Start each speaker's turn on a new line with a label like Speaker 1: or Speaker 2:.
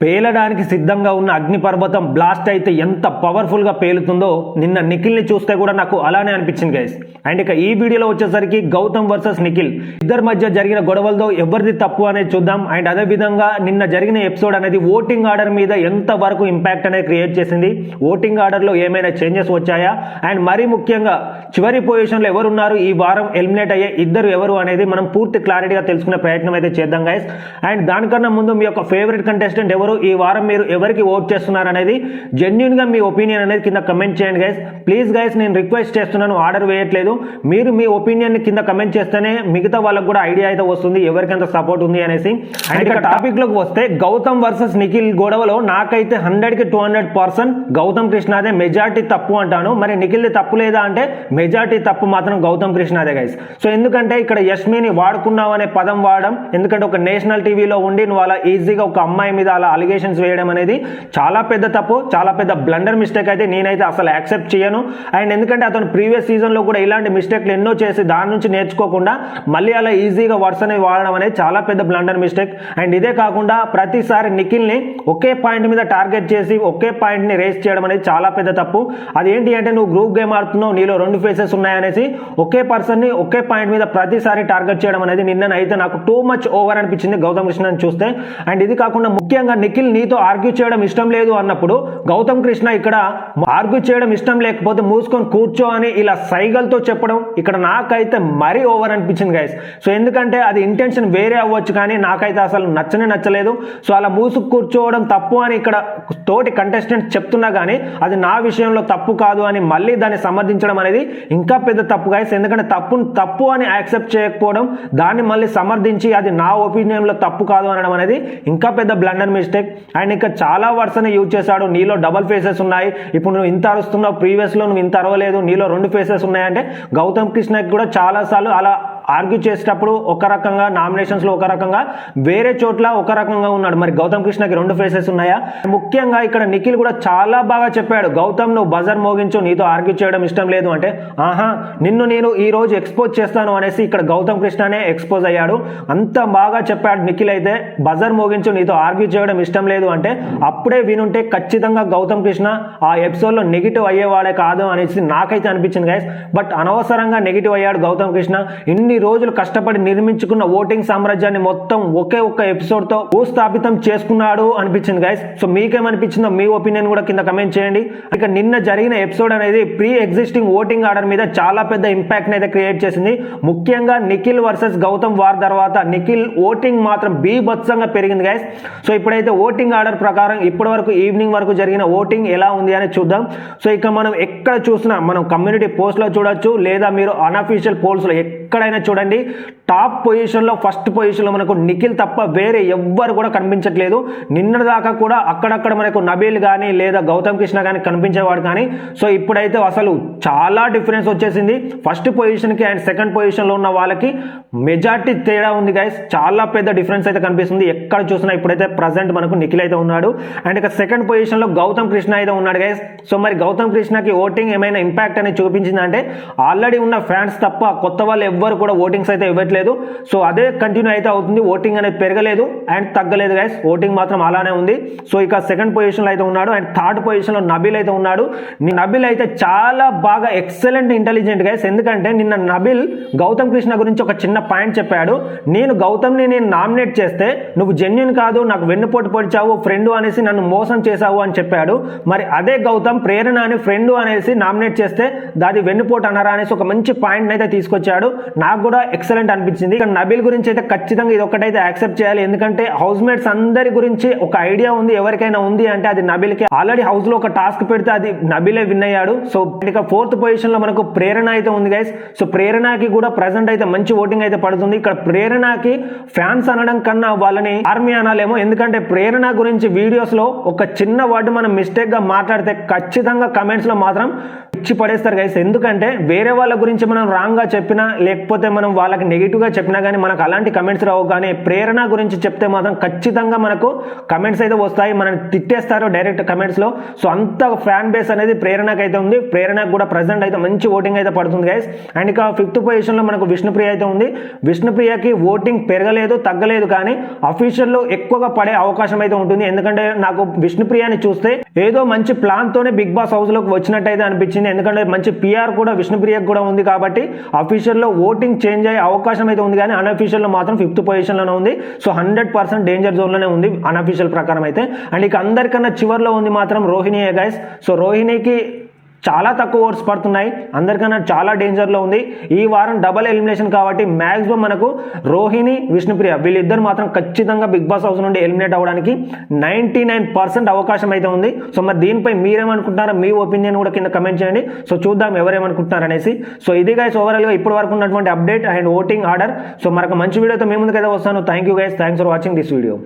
Speaker 1: పేలడానికి సిద్ధంగా ఉన్న అగ్నిపర్వతం బ్లాస్ట్ అయితే ఎంత పవర్ఫుల్గా పేలుతుందో నిన్న నిఖిల్ని చూస్తే కూడా నాకు అలానే అనిపించింది గైస్ అండ్ ఇక ఈ వీడియోలో వచ్చేసరికి గౌతమ్ వర్సెస్ నిఖిల్. ఇద్దరి మధ్య జరిగిన గొడవలతో ఎవరిది తప్పు అనేది చూద్దాం. అండ్ అదే విధంగా నిన్న జరిగిన ఎపిసోడ్ అనేది ఓటింగ్ ఆర్డర్ మీద ఎంత వరకు ఇంపాక్ట్ అనేది క్రియేట్ చేసింది? ఓటింగ్ ఆర్డర్లో ఏమైనా చేంజెస్ వచ్చాయా? అండ్ మరీ ముఖ్యంగా చివరి పొజిషన్లో ఎవరున్నారు? ఈ వారం ఎలిమినేట్ అయ్యే ఇద్దరు ఎవరు అనేది మనం పూర్తి క్లారిటీగా తెలుసుకునే ప్రయత్నం అయితే చేద్దాం గైస్ అండ్ దానికన్నా ముందు మీ యొక్క ఫేవరెట్ కంటెస్టెంట్ ఎవరు ఈ వారం మీరు ఎవరికి ఓట్ చేస్తున్నారు అనేది జెన్యున్గా మీ ఒపీనియన్ అనేది కింద కమెంట్ చేయండి గైస్ ప్లీజ్ గైస్ నేను రిక్వెస్ట్ చేస్తున్నాను ఆర్డర్ వేయట్లేదు. మీరు మీ ఒపీనియన్ కింద కమెంట్ చేస్తేనే మిగతా వాళ్ళకి కూడా ఐడియా అయితే వస్తుంది ఎవరికి ఎంత సపోర్ట్ ఉంది అనేసి. అండ్ ఇక్కడ టాపిక్లోకి వస్తే గౌతమ్ వర్సెస్ నిఖిల్ గొడవలో నాకైతే హండ్రెడ్కి టూ హండ్రెడ్ పర్సెంట్ గౌతమ్ కృష్ణదే మెజార్టీ తప్పు అంటాను. మరి నిఖిల్ది తప్పు లేదా అంటే మెజార్టీ తప్పు మాత్రం గౌతమ్ కృష్ణదే గైస్ సో ఎందుకంటే ఇక్కడ యష్మిని వాడుకున్నావు అనే పదం వాడడం ఎందుకంటే ఒక నేషనల్ టీవీలో ఉండి నువ్వు అలా ఈజీగా ఒక అమ్మాయి మీద అలా అలిగేషన్స్ వేయడం అనేది చాలా పెద్ద తప్పు చాలా పెద్ద బ్లండర్ మిస్టేక్ అయితే నేనైతే అసలు యాక్సెప్ట్ చేయను. అండ్ ఎందుకంటే అతను ప్రీవియస్ సీజన్లో కూడా ఇలాంటి మిస్టేక్లు ఎన్నో చేసి దాని నుంచి నేర్చుకోకుండా మళ్ళీ అలా ఈజీగా వర్డ్స్ అనేవి వాడడం అనేది చాలా పెద్ద బ్లండర్ మిస్టేక్ అండ్ ఇదే కాకుండా ప్రతిసారి నిఖిల్ని ఒకే పాయింట్ మీద టార్గెట్ చేసి ఒకే పాయింట్ని రేస్ చేయడం అనేది చాలా పెద్ద తప్పు. అదేంటి అంటే నువ్వు గ్రూప్ గేమ్ ఆడుతున్నావు నీలో రెండు ఫేసెస్ ఉన్నాయనేసి ఒకే పర్సన్ని ఒకే పాయింట్ మీద ప్రతిసారి టార్గెట్ చేయడం అనేది నిన్న అయితే నాకు టూ మచ్ ఓవర్ అనిపించింది గౌతమ్ కృష్ణని చూస్తే. అండ్ ఇది కాకుండా ముఖ్యంగా నిఖిల్ నీతో ఆర్గ్యూ చేయడం ఇష్టం లేదు అన్నప్పుడు గౌతమ్ కృష్ణ ఇక్కడ ఆర్గ్యూ చేయడం ఇష్టం లేకపోతే మూసుకొని కూర్చో అని ఇలా సైగలతో చెప్పడం ఇక్కడ నాకైతే మరీ ఓవర్ అనిపించింది గైస్ సో ఎందుకంటే అది ఇంటెన్షన్ వేరే అవ్వచ్చు కానీ నాకైతే అసలు నచ్చనే నచ్చలేదు. సో అలా మూసుకు కూర్చోవడం తప్పు అని ఇక్కడ తోటి కంటెస్టెంట్ చెప్తున్నా కానీ అది నా విషయంలో తప్పు కాదు అని మళ్ళీ దాన్ని సమర్థించడం అనేది ఇంకా పెద్ద తప్పు గైస్ ఎందుకంటే తప్పు తప్పు అని యాక్సెప్ట్ చేయకపోవడం దాన్ని మళ్ళీ సమర్థించి అది నా ఒపీనియన్లో తప్పు కాదు అనడం అనేది ఇంకా పెద్ద బ్లండర్ మిస్టేక్ అండ్ ఇంకా చాలా వర్డ్స్ యూజ్ చేశాడు. నీలో డబల్ ఫేసెస్ ఉన్నాయి. ఇప్పుడు నువ్వు ఇంత అరుస్తున్నావు. ప్రీవియస్లో నువ్వు ఇంత అరవలేదు. నీలో రెండు ఫేసెస్ ఉన్నాయంటే గౌతమ్ కృష్ణకి కూడా చాలాసార్లు అలా ఆర్గ్యూ చేసేటప్పుడు ఒక రకంగా నామినేషన్స్లో ఒక రకంగా వేరే చోట్ల ఒక రకంగా ఉన్నాడు. మరి గౌతమ్ కృష్ణకి రెండు ఫేసెస్ ఉన్నాయా? ముఖ్యంగా ఇక్కడ నిఖిల్ కూడా చాలా బాగా చెప్పాడు. గౌతమ్ నువ్వు బజర్ మోగించు నీతో ఆర్గ్యూ చేయడం ఇష్టం లేదు అంటే ఆహా నిన్ను నేను ఈ రోజు ఎక్స్పోజ్ చేస్తాను అనేసి ఇక్కడ గౌతమ్ కృష్ణనే ఎక్స్పోజ్ అయ్యాడు. అంత బాగా చెప్పాడు నిఖిల్ అయితే. బజర్ మోగించు నీతో ఆర్గ్యూ చేయడం ఇష్టం లేదు అంటే అప్పుడే వినుంటే ఖచ్చితంగా గౌతమ్ కృష్ణ ఆ ఎపిసోడ్లో నెగిటివ్ అయ్యేవాడే కాదు అనేసి నాకైతే అనిపించింది గైస్ బట్ అనవసరంగా నెగిటివ్ అయ్యాడు గౌతమ్ కృష్ణ. ఇన్ని రోజులు కష్టపడి నిర్మించుకున్న ఓటింగ్ సామ్రాజ్యాన్ని మొత్తం ఒకే ఒక్క ఎపిసోడ్తో భూస్థాపితం చేసుకున్నాడు అనిపించింది గైస్ సో మీకేమనిపించిందో మీ ఒపీనియన్ కూడా కింద కమెంట్ చేయండి. ఇక నిన్న జరిగిన ఎపిసోడ్ అనేది ప్రీ ఎగ్జిస్టింగ్ ఓటింగ్ ఆర్డర్ మీద చాలా పెద్ద ఇంపాక్ట్ అయితే క్రియేట్ చేసింది. ముఖ్యంగా నిఖిల్ వర్సెస్ గౌతమ్ వార్ తర్వాత నిఖిల్ ఓటింగ్ మాత్రం బీభత్సంగా పెరిగింది గైస్ సో ఇప్పుడైతే ఓటింగ్ ఆర్డర్ ప్రకారం ఇప్పటి వరకు ఈవినింగ్ వరకు జరిగిన ఓటింగ్ ఎలా ఉంది అని చూద్దాం. సో ఇక మనం ఎక్కడ చూసినా మనం కమ్యూనిటీ పోస్ట్లో చూడొచ్చు లేదా మీరు అన్అఫీషియల్ పోల్స్లో ఎక్కడైనా చూడండి టాప్ పొజిషన్లో ఫస్ట్ పొజిషన్లో మనకు నిఖిల్ తప్ప వేరే ఎవ్వరు కూడా కనిపించట్లేదు. నిన్న దాకా కూడా అక్కడక్కడ మనకు నబీల్ కానీ లేదా గౌతమ్ కృష్ణ కానీ కనిపించేవాడు కానీ సో ఇప్పుడైతే అసలు చాలా డిఫరెన్స్ వచ్చేసింది. ఫస్ట్ పొజిషన్కి అండ్ సెకండ్ పొజిషన్లో ఉన్న వాళ్ళకి మెజార్టీ తేడా ఉంది గైస్ చాలా పెద్ద డిఫరెన్స్ అయితే కనిపిస్తుంది. ఎక్కడ చూసినా ఇప్పుడైతే ప్రజెంట్ మనకు నిఖిల్ అయితే ఉన్నాడు. అండ్ ఇక సెకండ్ పొజిషన్లో గౌతమ్ కృష్ణ అయితే ఉన్నాడు గైస్ సో మరి గౌతమ్ కృష్ణకి ఓటింగ్ ఏమైనా ఇంపాక్ట్ అనేది చూపించిందంటే ఆల్రెడీ ఉన్న ఫ్యాన్స్ తప్ప కొత్త వాళ్ళు ఎవ్వరు కూడా ఓటింగ్స్ అయితే ఇవ్వట్లేదు. సో అదే కంటిన్యూ అయితే అవుతుంది. ఓటింగ్ అనేది పెరగలేదు అండ్ తగ్గలేదు గైస్ ఓటింగ్ మాత్రం అలానే ఉంది. సో ఇక సెకండ్ పొజిషన్లో అయితే ఉన్నాడు అండ్ థర్డ్ పొజిషన్లో నబిల్ అయితే ఉన్నాడు. నీ నబిల్ అయితే చాలా బాగా ఎక్సలెంట్ ఇంటెలిజెంట్ గైస్ ఎందుకంటే నిన్న నబిల్ గౌతమ్ కృష్ణ గురించి ఒక చిన్న పాయింట్ చెప్పాడు. నేను గౌతమ్ని నేను నామినేట్ చేస్తే నువ్వు జెన్యున్ కాదు నాకు వెన్నుపోటు పొడిచావు ఫ్రెండ్ అనేసి నన్ను మోసం చేశావు అని చెప్పాడు. మరి అదే గౌతమ్ ప్రేరణ అని ఫ్రెండ్ అనేసి నామినేట్ చేస్తే దాది వెన్నుపోటు అన్నారా అనేసి ఒక మంచి పాయింట్ అయితే తీసుకొచ్చాడు. నాకు కూడా ఎక్సలెంట్ అనిపించింది. ఇక నబిల్ గురించి అయితే ఖచ్చితంగా ఇది ఒకటైతే యాక్సెప్ట్ చేయాలి. ఎందుకంటే హౌస్ మేట్స్ అందరి గురించి ఒక ఐడియా ఉంది ఎవరికైనా ఉంది అంటే అది నబిల్కి ఆల్రెడీ హౌస్లో ఒక టాస్క్ పెడితే అది నబిలే విన్ అయ్యాడు. సో ఇక ఫోర్త్ పొజిషన్లో మనకు ప్రేరణ అయితే ఉంది గైస్ సో ప్రేరణకి కూడా ప్రజెంట్ అయితే మంచి ఓటింగ్ అయితే పడుతుంది. ఇక్కడ ప్రేరణకి ఫ్యాన్స్ అనడం కన్నా వాళ్ళని ఆర్మీ అనాలేమో. ఎందుకంటే ప్రేరణ గురించి వీడియోస్లో ఒక చిన్న వర్డ్ మనం మిస్టేక్గా మాట్లాడితే ఖచ్చితంగా కమెంట్స్లో మాత్రం ఇచ్చి పడేస్తారు గైస్ ఎందుకంటే వేరే వాళ్ళ గురించి మనం రాంగ్గా చెప్పినా లేకపోతే మనం వాళ్ళకి నెగిటివ్గా చెప్పినా కానీ మనకు అలాంటి కమెంట్స్ రావు. కానీ ప్రేరణ గురించి చెప్తే మాత్రం ఖచ్చితంగా మనకు కమెంట్స్ అయితే వస్తాయి. మనం తిట్టేస్తారు డైరెక్ట్ కమెంట్స్లో. సో అంత ఫ్యాన్ బేస్ అనేది ప్రేరణకు అయితే ఉంది. ప్రేరణకు కూడా ప్రజెంట్ అయితే మంచి ఓటింగ్ అయితే పడుతుంది గైస్ అండ్ ఇక ఫిఫ్త్ పొజిషన్లో మనకు విష్ణుప్రియ అయితే ఉంది. విష్ణుప్రియకి ఓటింగ్ పెరగలేదు తగ్గలేదు. కానీ అఫీషియల్లో ఎక్కువగా పడే అవకాశం అయితే ఉంటుంది. ఎందుకంటే నాకు విష్ణుప్రియని చూస్తే ఏదో మంచి ప్లాన్ తోనే బిగ్ బాస్ హౌస్లోకి వచ్చినట్టయితే అనిపించింది. ఎందుకంటే మంచి పిఆర్ కూడా విష్ణుప్రియకు కూడా ఉంది కాబట్టి అఫీషియల్లో ఓటింగ్ చేంజ్ అయ్యే అవకాశం అయితే ఉంది కానీ అన్అఫీషియల్లో మాత్రం ఫిఫ్త్ పొజిషన్లోనే ఉంది. సో హండ్రెడ్ పర్సెంట్ డేంజర్ జోన్లోనే ఉంది అన్అఫీషియల్ ప్రకారం అయితే. అండ్ ఇక అందరికన్నా చివర్లో ఉంది మాత్రం రోహిణియే గైస్ సో రోహిణికి చాలా తక్కువ ఓవర్స్ పడుతున్నాయి. అందరికన్నా చాలా డేంజర్లో ఉంది. ఈ వారం డబల్ ఎలిమినేషన్ కాబట్టి మ్యాక్సిమం మనకు రోహిణి విష్ణుప్రియ వీళ్ళిద్దరు మాత్రం ఖచ్చితంగా బిగ్ బాస్ హౌస్ నుండి ఎలిమినేట్ అవ్వడానికి నైంటీ నైన్ పర్సెంట్ అవకాశం అయితే ఉంది. సో మరి దీనిపై మీరేమనుకుంటున్నారో మీ ఒపీనియన్ కూడా కింద కమెంట్ చేయండి. సో చూద్దాం ఎవరేమనుకుంటున్నారు అనేసి సో ఇది గైస్ ఓవరాల్గా ఇప్పటి వరకు ఉన్నటువంటి update and voting order so మరొక మంచి వీడియోతో మీ ముందుకైతే వస్తాను. Thank you guys thanks for watching this video